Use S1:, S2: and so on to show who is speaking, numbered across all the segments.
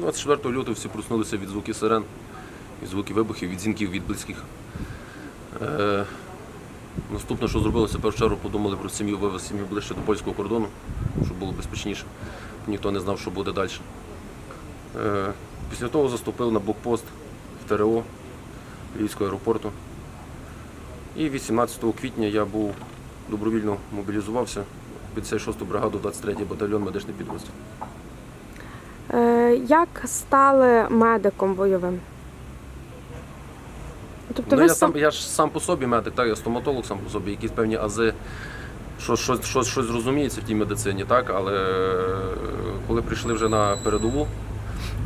S1: 24 лютого всі проснулися від звуків сирен, від звуків вибухів, від дзвінків від близьких. Е, наступне, що зробилося, першу чергу подумали про сім'ю, вивез сім'ю ближче до польського кордону, щоб було безпечніше. Ніхто не знав, що буде далі. Е, після того заступив на блокпост в ТРО Львівського аеропорту. І 18 квітня я був добровільно мобілізувався в 56-ту бригаду, 23-й батальйон медичний підрозділ.
S2: Як стали медиком бойовим? Тобто
S1: ну,
S2: ви
S1: я,
S2: сам...
S1: сам, я ж сам по собі медик, так, я стоматолог сам по собі, якісь певні ази, що, що, що, щось розуміється в тій медицині, так, але е, коли прийшли вже на передову,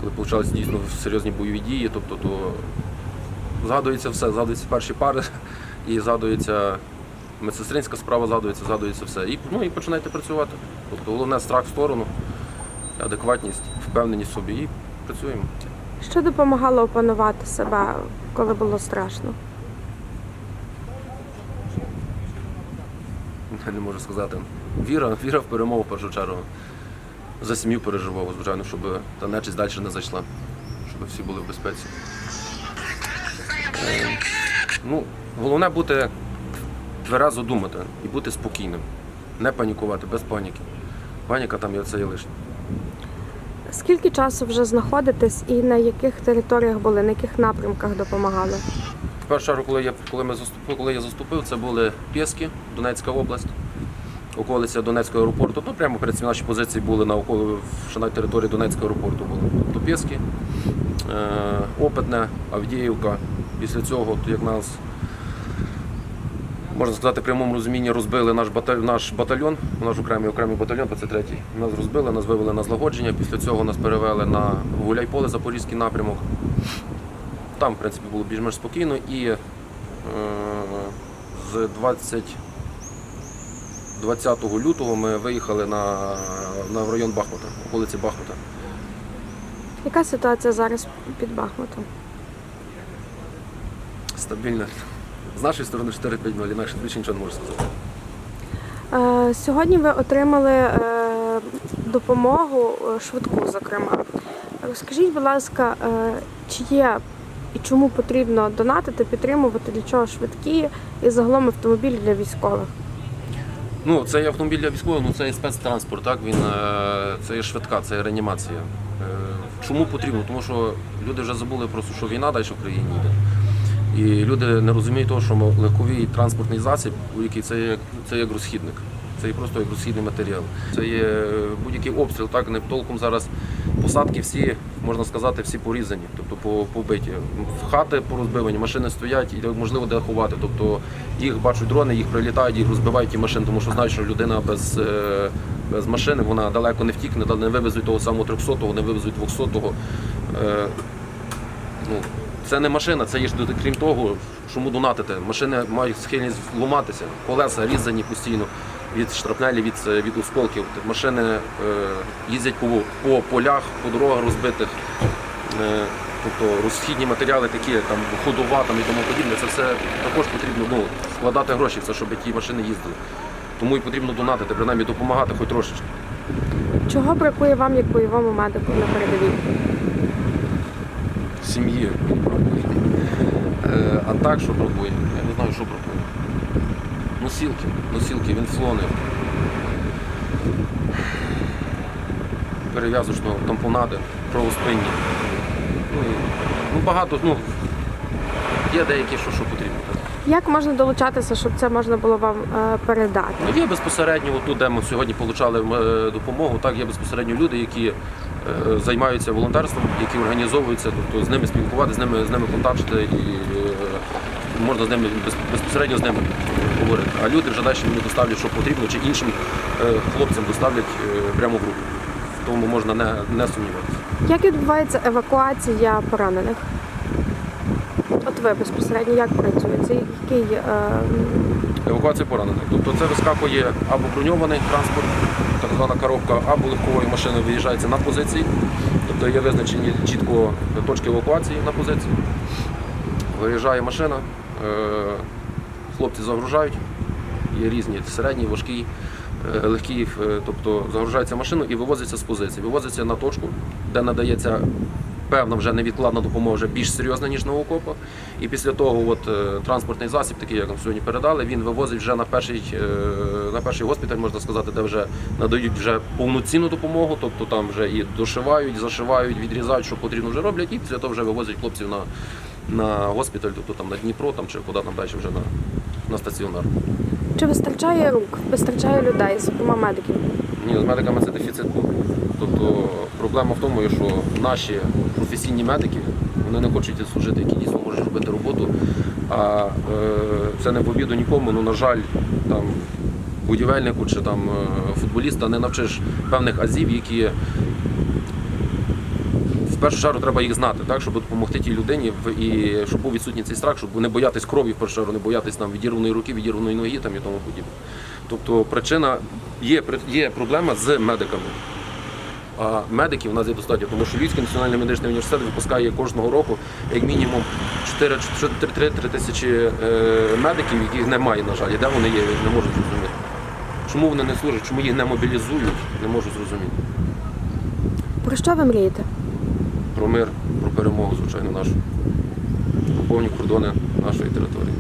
S1: коли почалися дійсно серйозні бойові дії, тобто то згадується все, згадуються перші пари і згадується медсестринська справа, згадується, згадується все. І, ну, і починаєте працювати. Тобто головне страх в сторону, адекватність, впевненість в собі і працюємо.
S2: що допомагало опанувати себе, коли було страшно?
S1: Я не можу сказати. Віра, віра в перемогу в першу чергу. За сім'ю переживав, звичайно, щоб та нечість далі не зайшла, щоб всі були в безпеці. Е, Ну, головне бути тверезо думати і бути спокійним. Не панікувати, без паніки. Паніка там є це є лишнє.
S2: Скільки часу вже знаходитесь і на яких територіях були, на яких напрямках допомагали?
S1: В першу чергу, коли я, коли, ми заступили, коли я заступив, це були Пєски, Донецька область, околиця Донецького аеропорту. Ну, прямо перед цим наші позиції були на около, на території Донецького аеропорту. Були. Тобто Пєски, е, Опитне, Авдіївка. Після цього, як нас, можна сказати, в прямому розумінні розбили наш, баталь, наш батальйон, наш окремий окремий батальйон, 23-й. Нас розбили, нас вивели на злагодження. Після цього нас перевели на Гуляйполе, Запорізький напрямок. Там, в принципі, було більш-менш спокійно і е, з 20, 20 лютого ми виїхали на, на район Бахмута, околиці Бахмута.
S2: Яка ситуація зараз під Бахмутом?
S1: Стабільно. З нашої сторони 4-5-0, інакше більше нічого не можу сказати.
S2: Е, Сьогодні ви отримали е, допомогу е, швидку, зокрема. Розкажіть, будь ласка, чи є і чому потрібно донатити, підтримувати, для чого швидкі і загалом автомобіль для військових?
S1: Ну, це є автомобіль для військових, ну це є спецтранспорт, так? Він, це є швидка, це є реанімація. Чому потрібно? Тому що люди вже забули просто, що війна далі в країні йде. І люди не розуміють того, що легковий транспортний засіб, який це є, це як розхідник. Це є просто як розхідний матеріал. Це є будь-який обстріл, так не толком зараз посадки всі, можна сказати, всі порізані, тобто по- побиті. Хати порозбивані, машини стоять і можливо де ховати. Тобто їх бачать дрони, їх прилітають, їх розбивають ті машини, тому що знають, що людина без, е, без машини вона далеко не втікне, не вивезуть того самого 300-го, не вивезуть 200-го. Е, ну, це не машина, це ж крім того, чому донатити. Машини мають схильність ламатися, колеса різані постійно від штрапнелі, від, е, від осколків. Машини е, їздять по, по полях, по дорогах розбитих. Е, тобто розхідні матеріали такі, там ходова там, і тому подібне, це все також потрібно ну, складати гроші, в це, щоб ті машини їздили. Тому і потрібно донатити, принаймні допомагати хоч трошечки.
S2: Чого бракує вам як бойовому медику на передовій?
S1: Сім'ї. Е, а так, що бракує? Я не знаю, що бракує. Носілки, носілки, вінфлони. Перев'язочно тампонади, кровоспинні. Ну, і, ну багато, ну, є деякі, що, що потрібно.
S2: Як можна долучатися, щоб це можна було вам е, передати?
S1: Ну, є безпосередньо, отут, де ми сьогодні отримали е, допомогу, так, є безпосередньо люди, які займаються волонтерством, які організовуються, тобто з ними спілкувати, з ними, з ними контактувати і е, можна з ними безпосередньо з ними говорити. А люди вже далі мені доставлять, що потрібно, чи іншим е, хлопцям доставлять е, прямо в руку. Тому можна не, не сумніватися.
S2: Як відбувається евакуація поранених? Ви безпосередньо як працюєте? Який е,
S1: Евакуація поранених. Тобто це вискакує або броньований транспорт, так звана коробка, або легковою машиною виїжджається на позиції. Тобто є визначені чітко точки евакуації на позиції. Виїжджає машина, е, хлопці загружають, є різні середні, важкі, е, легкі, е, тобто загружається машину і вивозиться з позиції. Вивозиться на точку, де надається певна вже невідкладна допомога, вже більш серйозна, ніж на окопах. І після того от, е, транспортний засіб, такий, як нам сьогодні передали, він вивозить вже на перший, е, на перший госпіталь, можна сказати, де вже надають вже повноцінну допомогу, тобто там вже і дошивають, зашивають, відрізають, що потрібно вже роблять, і після того вже вивозять хлопців на, на госпіталь, тобто там на Дніпро там, чи куди там далі вже на, на стаціонар.
S2: Чи вистачає рук, вистачає людей, зокрема медиків?
S1: Ні, з медиками це дефіцит був. Тобто проблема в тому, що наші професійні медики вони не хочуть служити, які дійсно можуть робити роботу. А е, це не в обіду нікому. Ну, на жаль, там будівельнику чи там е, футболіста не навчиш певних азів, які першу чергу треба їх знати, так, щоб допомогти тій людині і щоб був відсутній цей страх, щоб не боятись крові в першу чергу, не боятись там відірваної руки, відірваної ноги там, і тому подібне. Тобто причина є, є проблема з медиками. А медиків у нас є достатньо, тому що Львівський національний медичний університет випускає кожного року як мінімум 4-3 тисячі е, медиків, яких немає, на жаль. І де вони є, не можу зрозуміти. Чому вони не служать, чому їх не мобілізують, не можу зрозуміти.
S2: Про що ви мрієте?
S1: Про мир, про перемогу, звичайно, нашу. Про повні кордони нашої території.